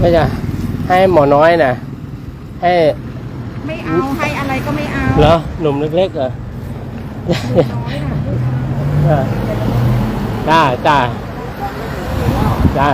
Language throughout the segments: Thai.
ก็จะให้หมอน้อยนะให้ไม่เอาให้อะไรก็ไม่เอาเหรอหนุ่มเล็กๆเหรอน้อยน่ะจ้าจ้าจ้า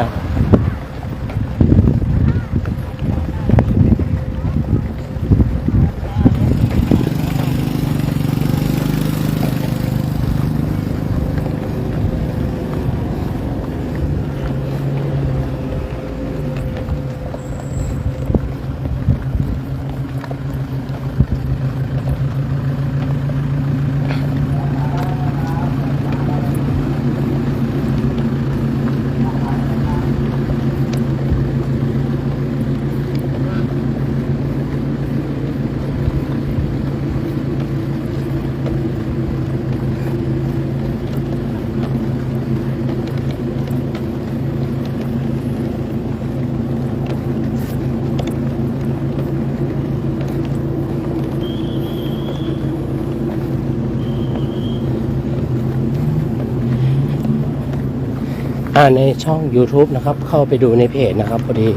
ในช่อง YouTube นะครับ เข้าไปดูในเพจนะครับพอดี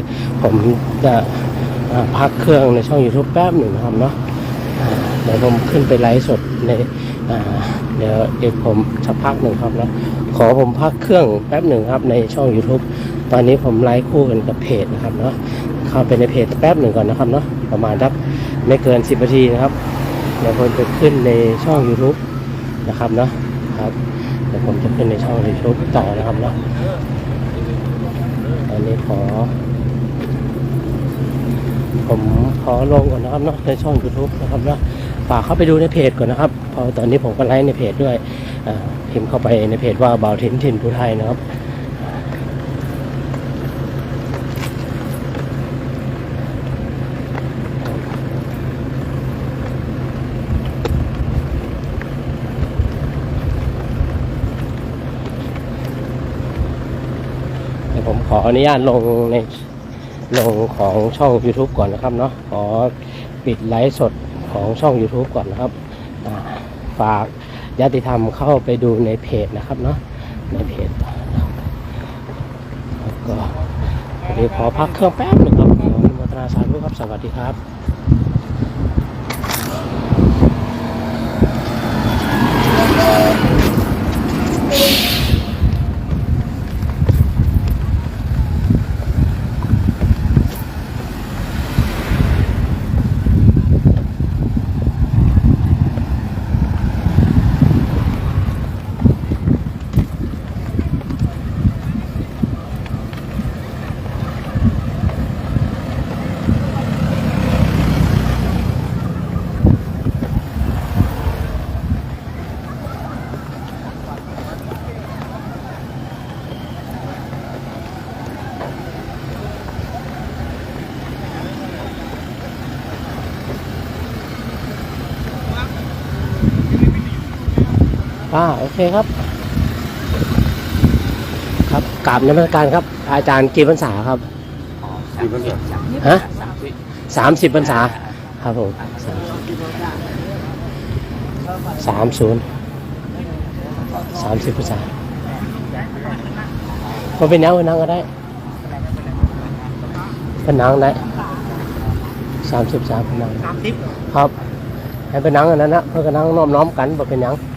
ผมจะพักเครื่องในช่อง YouTube แป๊บหนึ่งนะครับเนาะเดี๋ยวผมขึ้นไปไลฟ์สดในเดี๋ยวเดี๋ยวผมสักพักหนึ่งครับนะขอผมพักเครื่องแป๊บหนึ่งครับในช่อง YouTube ตอนนี้ผมไลฟ์คู่กันกับเพจนะครับเนาะเข้าไปในเพจแป๊บหนึ่งก่อนนะครับเนาะประมาณสักไม่เกิน 10นาทีนะครับเดี๋ยวผมจะขึ้นในช่อง YouTube นะครับเนาะครับ เดี๋ยวผมจะขึ้นในช่องในชุดต่อนะครับเนาะตอนนี้ขอ ผมขอลงก่อนนะครับเนาะในช่อง YouTube นะครับเนาะฝากเข้าไปดูในเพจก่อนนะครับเพราะตอนนี้ผมก็ไลฟ์ในเพจด้วยพิมพ์เข้าไปในเพจว่าบาวถิ่นถิ่นผู้ไทยนะครับ เดี๋ยวผม ขออนุญาตลงในลงของช่อง YouTube ก่อนนะครับเนาะขอปิดไลฟ์สดของช่อง YouTube ก่อนนะครับฝากญาติธรรมเข้าไปดูในเพจนะครับเนาะในเพจแล้วก็เดี๋ยวขอพักเครื่องแป๊บหนึ่งครับขออนุโมทนาสาธุครับสวัสดีครับ อ่าโอเคครับ ครับกราบนมัสการครับ อาจารย์กี่พรรษาครับสี่พันสามฮะสามสิบพรรษา ครับผมสามศูนย์สามสิบพรรษาพอเป็นยังเป็นนังก็ได้เป็นนังได้สามสิบสามเป็นนังสามสิบครับ ให้เป็นนังอันนั้นนะเพื่อกันนังน้อมน้อมกันบ่เป็นหยังว่าจะเสียบสำนักสงฆ์บ้านหู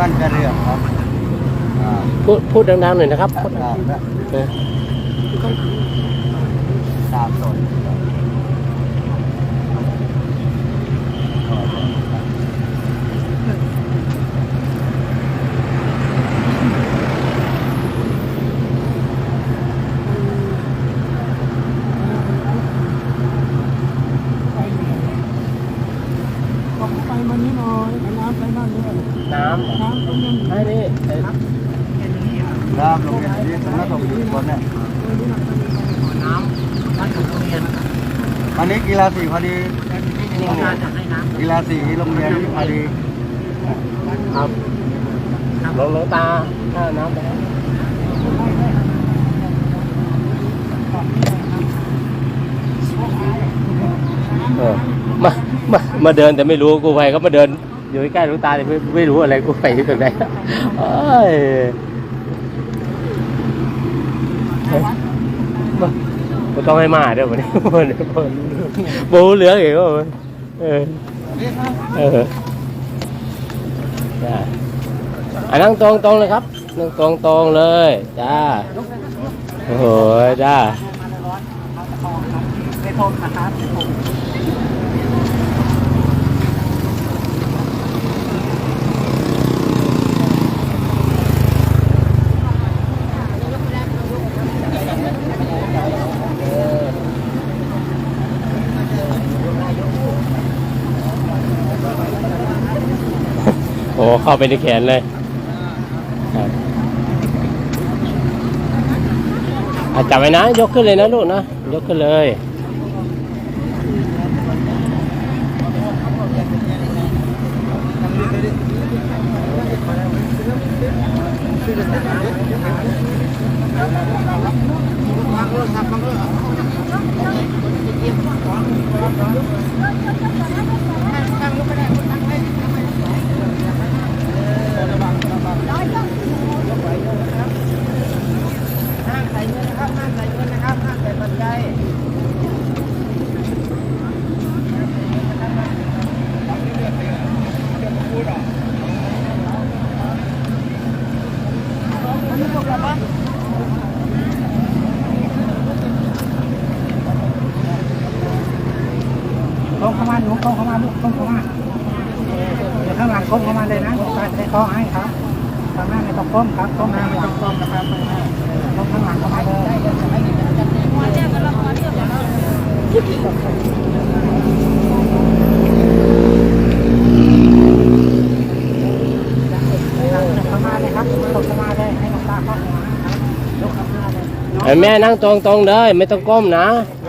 บ้านกระเรืองครับอ่าพูดพูดดังๆหน่อยนะครับพูดอ่าและเออสามตน น้ำให้ดิน้ำโรงเรียนนี้สำนักสงฆ์อยู่บนเนี่ยน้ำบ้าองโรงเรียนอันนี้กีฬาสีพอดีกีฬาสีโรงเรียนพอดีครับหลงหลงตาถ้าน้ำไปมามามาเดินแต่ไม่รู้กูไปเขามาเดิน อยู่ใกล้ลวงตาแต่ไม่ไม่รู้อะไรกูไปอยู่ตรงไหนเอ้ยเฮ้ยมากูต้องให้มาเดี๋ยววันนี้วันนี้บูเหลืองอีกว่าเออเออจ้าอะนั่งตรงตรงๆเลยครับนั่งตรงตรงๆเลยจ้าโอ้โหจ้าไม่ทมนะครับ เข้าไปในแขนเลยอะจับไว้นะ ยกขึ้นเลยนะลูกนะ ยกขึ้นเลยห้ งใส่เงินนะครับห้างใส่เงินนะครับห้างใส่ปัจจัยก้มเข้ามาหนูก้มเข้ามาลูกก้มเข้ามาเดี๋ยวข้างหลัง ก้มเข้ามาเลยนะตาจะได้เคาะให้ครับตอนหน้าไม่ต้องก้มครับก้มหน้าไม่ต้องก้มนะครับก้มข้างหลังเข้ามาเลยเข้ามาเลยครับตกเข้ามาเลยให้หลวงตาเข้าหัวนะครับยกเข้ามาเลยไอ้แม่นั่งตรงตรงๆเลยไม่ต้องก้มนะ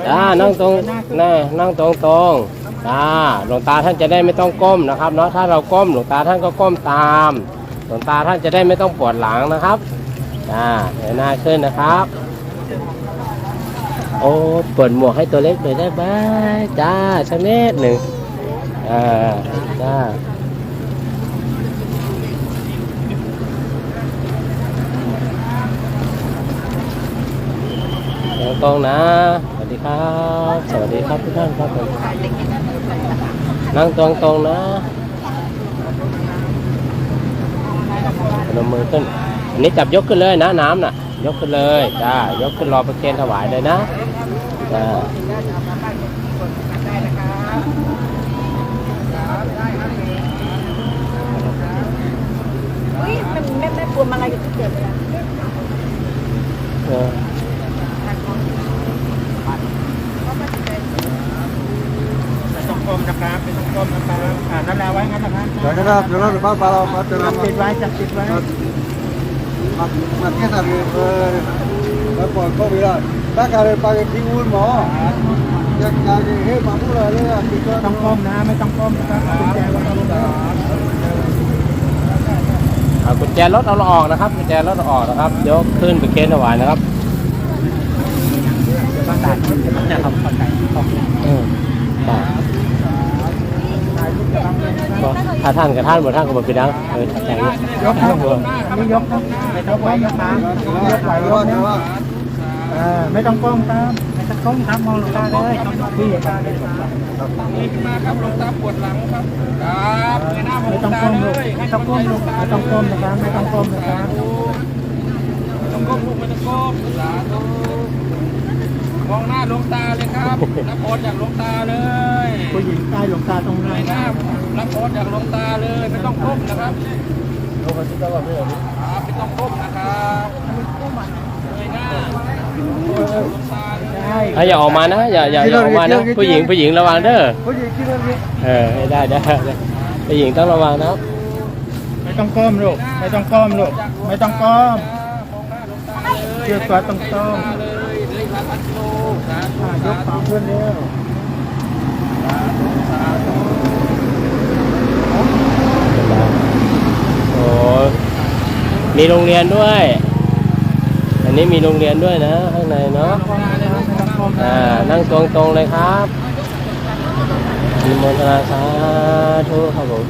จ้านั่งตรงนั่งนั่งตรงตรงๆ จ้าหลวงตาท่านจะได้ไม่ต้องก้มนะครับเนาะถ้าเราก้มหลวงตาท่านก็ก้มตาม หลวงตาท่านจะได้ไม่ต้องปวดหลังนะครับจ้าเดี๋ยวหน้าขึ้นนะครับ โอ้เปิดหมวกให้ตัวเล็กหน่อยได้ไหมจ้าชะเนตหนึ่งอ่าจ้าตรงนะ สวัสดีครับ สวัสดีครับทุกท่านครับผม นั่งตรงๆนะพนมมือขึ้น อันนี้จับยกขึ้นเลยนะน้ำน่ะ ยกขึ้นเลยจ้ายกขึ้นรอประเคนถวายเลยนะจ้าอุ้ยมันแม่แม่ปวดมาอะไรกับเกิดเลยอะ เออ ไม่ต้องก้มนะครับไม่ต้องก้มนะครับอ่านั่นแหละไว้งั้นนะ ครับเดี๋ยวนะครับเดี๋ยวเราจะมาเรามาเจอจัเราบติดไว้จับติดไว้มามาเที่ยวทะเลเออแล้วปล่อยเข้าไปได้ถ้าการไปที่อุ่นหมออยากอยากเฮ้ยมาพูดอะไรเลยอะติดก็ไม่ต้องก้มนะไม่ต้องก้มนะครับกุญแจไว้ตรงนี้เอากุญแจรถเอาเราออกนะครับกุญแจรถเอาออกนะครับยกขึ้นประเคนถวายนะครับประกาศเนี่ยครับประกาศของเออจ้า ก็ถ้าท่านกับท่านหมดท่านก็หมดไปแล้วเออแต่เนี่ยยกครับนี่ยกครับไม่ต้องก้มนะครับยกไหวยกนะเออไม่ต้องก้มครับไม่ต้องก้มครับมองหลวงตาเลยพี่ตาเลยครับมาครับหลวงตาปวดหลังครับครับหน้าไม่ต้องก้มลูกยไม่ต้องก้มลูกไม่ต้องก้มนะครับไม่ต้องก้มนะครับไม่ต้องก้มลูกไม่ต้องก้มสาธุ มองหน้าหลวงตาเลยครับรับพรจากหลวงตาเลยผู้หญิงใต้หลวงตาตรงไหนเงยหคน้ารับรับพรจากหลวงตาเลยไม่ต้องก้มนะครับครับไม่ต้องก้มนะครับเงยหน้าหลวงตาเลยใช่ถ้าอย่าออกมานะอย่าอย่าอย่าออกมานะผู้หญิงผู้หญิงระวังเด้อผู้หญิงคิดว่านี้เออได้ได้ได้ผู้หญิงต้องระวังนะครับไม่ต้องก้มลูกไม่ต้องก้มลูกไม่ต้องก้มมองหน้าหลวงตาเลยเชือกตัวตรงเลยเลยค พันโลสาธุยสากธุเป่าเพื่อนเร็วสาธุสาธุโอ้มีโรงเรียนด้วย อันนี้มีโรงเรียนด้วยนะข้างในเนาะอ่า นั่งตรงตรงๆเลยครับมีมนตราสาธุครับผม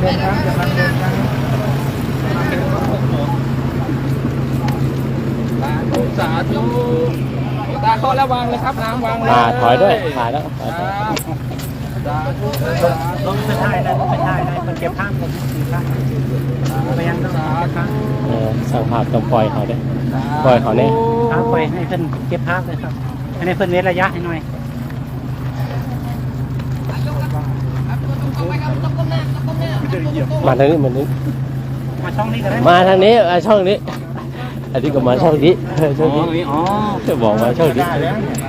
เดินครับจะมาเดินครับสาธุตาเคาะแล้ววางเลยครับน้ำวางเลยอ่าถอยด้วยถอยแล้วถอยด้วรับสาธุสาธุลงไปถ่ายได้ลงไปถ่ายได้คนเก็บภาพผมสี่ภาพไปยังต้องสาครัธุบเออสั่งภาพต้องปล่อยเขาด้วยปล่อยเขาเนี่ยครับไปให้เพื่อนเก็บภาพเลยครับให้เพื่อนเว้นระยะให้หน่อย มาทางนี้มาทางนี้มาช่องนี้ก็ได้มาทางนี้อ่าช่องนี้ อันนี้ก็มาช่องนี้เออช่องนี้อ๋อจะบอกมาช่องนี้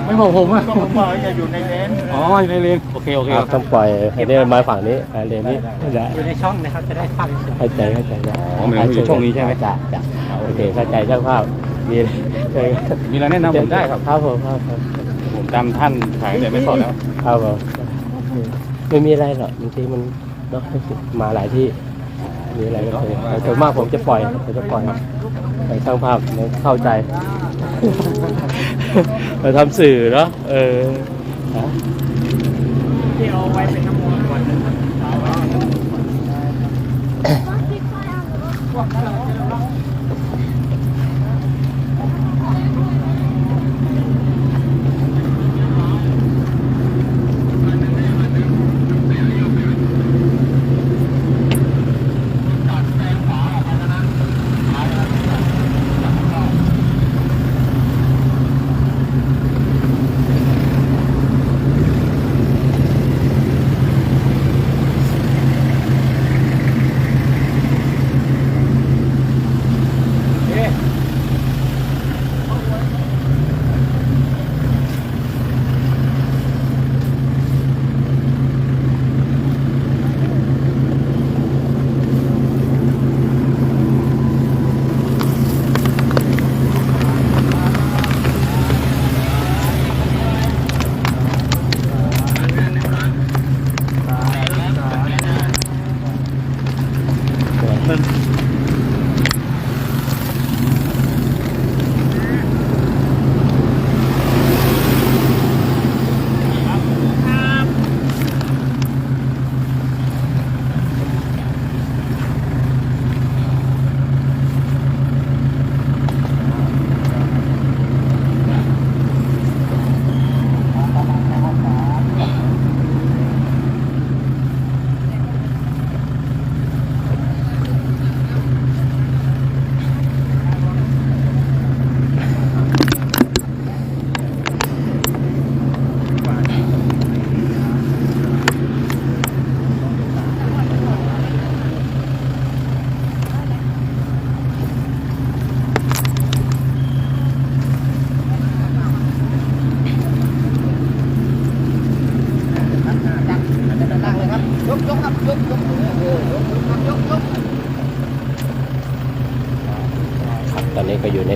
ไม่บอกผมอะผมบอกอย่าอยู่ในเลนอ๋ออยู่ในเลนโอเคโอเคอ่าต้องปล่อยให้ได้มาฝั่งนี้อ่าเลนนี้ได้อยู่ในช่องนะครับจะได้ภาพสวยเข้าใจเข้าใจนะอ๋อหมายถึงอยู่ช่องนี้ใช่ไหมจ้ะจ้ะโอเคเข้าใจเจ้าภาพมีเออมีอะไรแนะนำผมได้ครับครับผมครับผมผมจำท่านขายเนี่ยไม่สดแล้วครับผมไม่มีอะไรหรอกบางทีมัน เนาะมาหลายที่มีอะไรก็คือแต่ส่วนมากผมจะปล่อยผมจะปล่อยไปสร้างภาพเนี่ยเข้าใจมาทำสื่อเนาะเออฮะที่เอาไว้เป็นน้ำมันก่อนนะครับครับ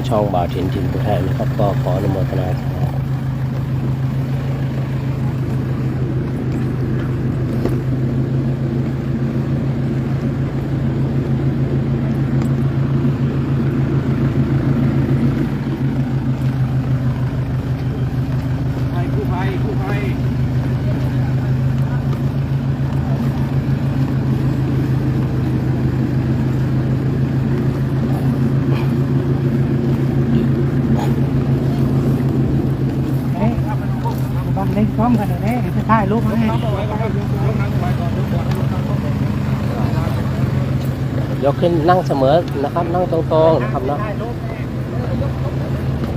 ช่องบ่าวถินถินผู้ไทยนะครับ ก็ขออนุโมทนาสาธุ ภัยกู้ภัยกู้ภัย เฮ้ยบางเล่นกล้องกันเลยจะถ่าย รูปให้ยกขึ้นนั่งเสมอนะครับ นั่งตรงๆนะครับเนาะ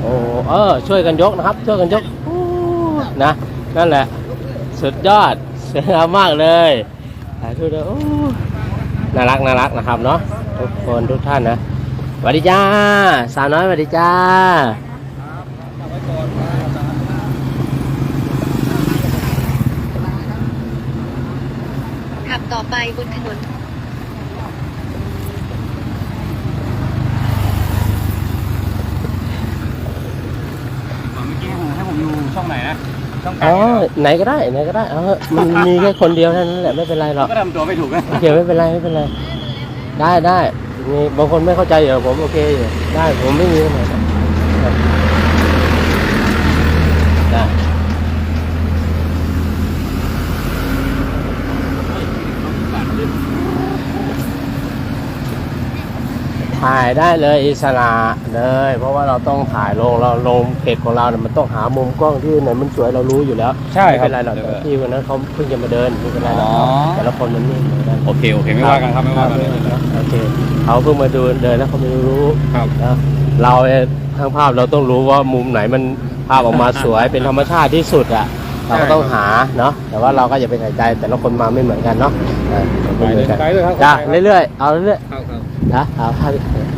โอ้เออช่วยกันยกนะครับ ช่วยกันยกนะนั่นแหละ สุดยอดสวยงามมากเลยถ่ายรูปด้วยน่ารักน่ารักนะครับเนาะทุกคนทุกท่านนะสวัสดีจ้าสาวน้อยสวัสดีจ้า ต่อไปบนถนนเมื่อกี้ผมให้ผมดูช่องไหนนะ ช่องกลาอ๋งอไหนก็ได้ไหนก็ได้เอาเถอะมันมีแค่คนเดียวเท่านั้นแหละไม่เป็นไรหรอกก็ทำตัวไม่ถูกนะโอเคไม่เป็นไรไม่เป็นไร ได้ได้มีบางคนไม่เข้าใจอยู่ผมโอเคอยู่ได้ผมไม่มีปัญหาครับได้ ถ่ายได้เลยอิสระเลย เพราะว่าเราต้องถ่ายลงเราลงเพจของเราเนี่ยมันต้องหามุมกล้องที่ไหนมันสวยเรารู้อยู่แล้วใช่ไม่ครับเป็นไรหรอกแต่ที่วันนั้นเขาเพิ่งจะมาเดินไม่เป็นไรหรอกอ๋อแต่ละคนมันไม่เหมือนกัน โอเค โอเค ไม่ว่ากันครับไม่ว่ากันโอเคเขาเพิ่งมาดูเดินแล้วเขาไม่รู้ครับ นะเราเนี่ยทางภาพเราต้องรู้ว่ามุมไหนมันภาพออกมาสวยเป็นธรรมชาติที่สุดอะเราก็ต้องหาเนาะแต่ว่าเราก็อย่าไปใส่ใจแต่ละคนมาไม่เหมือนกันเนาะเออไม่เหมือนกันไปเลยครับ จ้ะเรื่อยๆเอาเรื่อยครับครับ ๆนะเอาภาพ